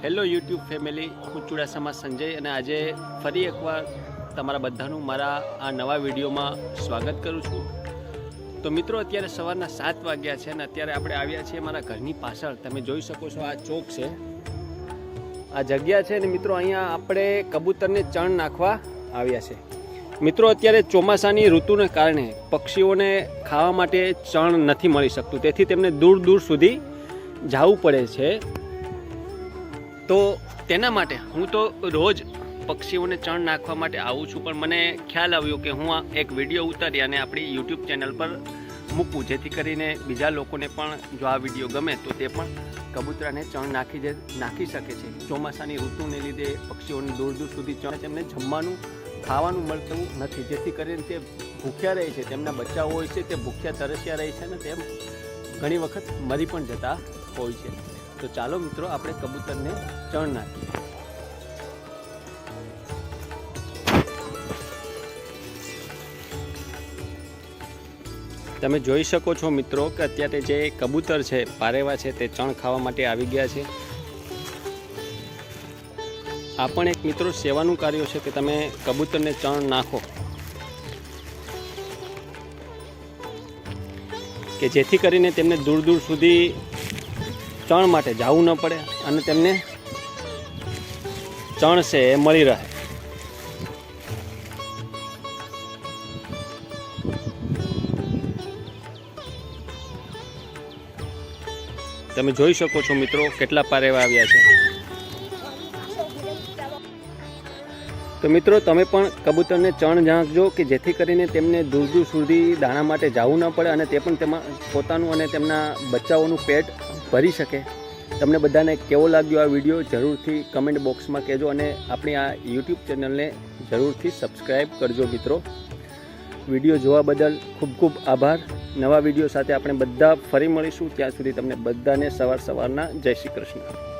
Hello YouTube family હું ચુડાસમા સંજય અને આજે ફરી એકવાર તમારા બધાનું મારા આ નવા વિડીયોમાં સ્વાગત કરું છું. તો મિત્રો, અત્યારે સવારના સાત વાગ્યા છે અને અત્યારે આપણે આવ્યા છીએ મારા ઘરની પાછળ. તમે જોઈ શકો છો આ ચોક છે. આ જગ્યા છે ને મિત્રો, અહીંયા આપણે કબૂતરને ચણ નાખવા આવ્યા છે. મિત્રો, અત્યારે ચોમાસાની ઋતુને કારણે પક્ષીઓને ખાવા માટે ચણ નથી મળી શકતું. તેથી તેમને દૂર દૂર સુધી જવું પડે છે. તો તેના માટે હું તો રોજ પક્ષીઓને ચણ નાખવા માટે આવું છું, પણ મને ખ્યાલ આવ્યો કે હું આ એક વીડિયો ઉતારી અને આપણી યુટ્યુબ ચેનલ પર મૂકું, જેથી કરીને બીજા લોકોને પણ જો આ વીડિયો ગમે તો તે પણ કબૂતરાને ચણ નાખી જે નાખી શકે છે. ચોમાસાની ઋતુને લીધે પક્ષીઓને દૂર દૂર સુધી ચણ તેમને જમવાનું, ખાવાનું મળતું નથી, જેથી કરીને તે ભૂખ્યા રહે છે. તેમના બચ્ચાઓ હોય છે તે ભૂખ્યા તરસ્યા રહે છે અને તેમ ઘણી વખત મરી પણ જતા હોય છે. તો ચાલો મિત્રો આપણે કબૂતરને ચણ નાખીએ. તમે જોઈ શકો છો મિત્રો કે અત્યારે જે કબૂતર છે, પારેવા છે, તે ચણ ખાવા માટે આવી ગયા છે. આ પણ એક મિત્રો સેવાનું કાર્ય છે કે તમે કબૂતરને ચણ નાખો. કે જેથી કરીને તેમને દૂર દૂર સુધી ચણ માટે જવું ન પડે અને તેમને ચણ છે એ મળી રહે. તમે જોઈ શકો છો મિત્રો કેટલા પારેવા આવ્યા છે. તો મિત્રો તમે પણ કબૂતરને ચણ જાણજો કે જેથી કરીને તેમને દૂર દૂર સુધી દાણા માટે જવું ન પડે અને તે પણ તેમાં પોતાનું અને તેમના બચ્ચાઓનું પેટ ભરી શકે. તમને બધાને કેવો લાગ્યો આ વીડિયો જરૂરથી કમેન્ટ બોક્સમાં કહેજો અને આપણી આ યુટ્યુબ ચેનલને જરૂરથી સબસ્ક્રાઈબ કરજો મિત્રો. વીડિયો જોવા બદલ ખૂબ ખૂબ આભાર. નવા વીડિયો સાથે આપણે બધા ફરી મળીશું. ત્યાં સુધી તમને બધાને સવાર સવારના જય શ્રી કૃષ્ણ.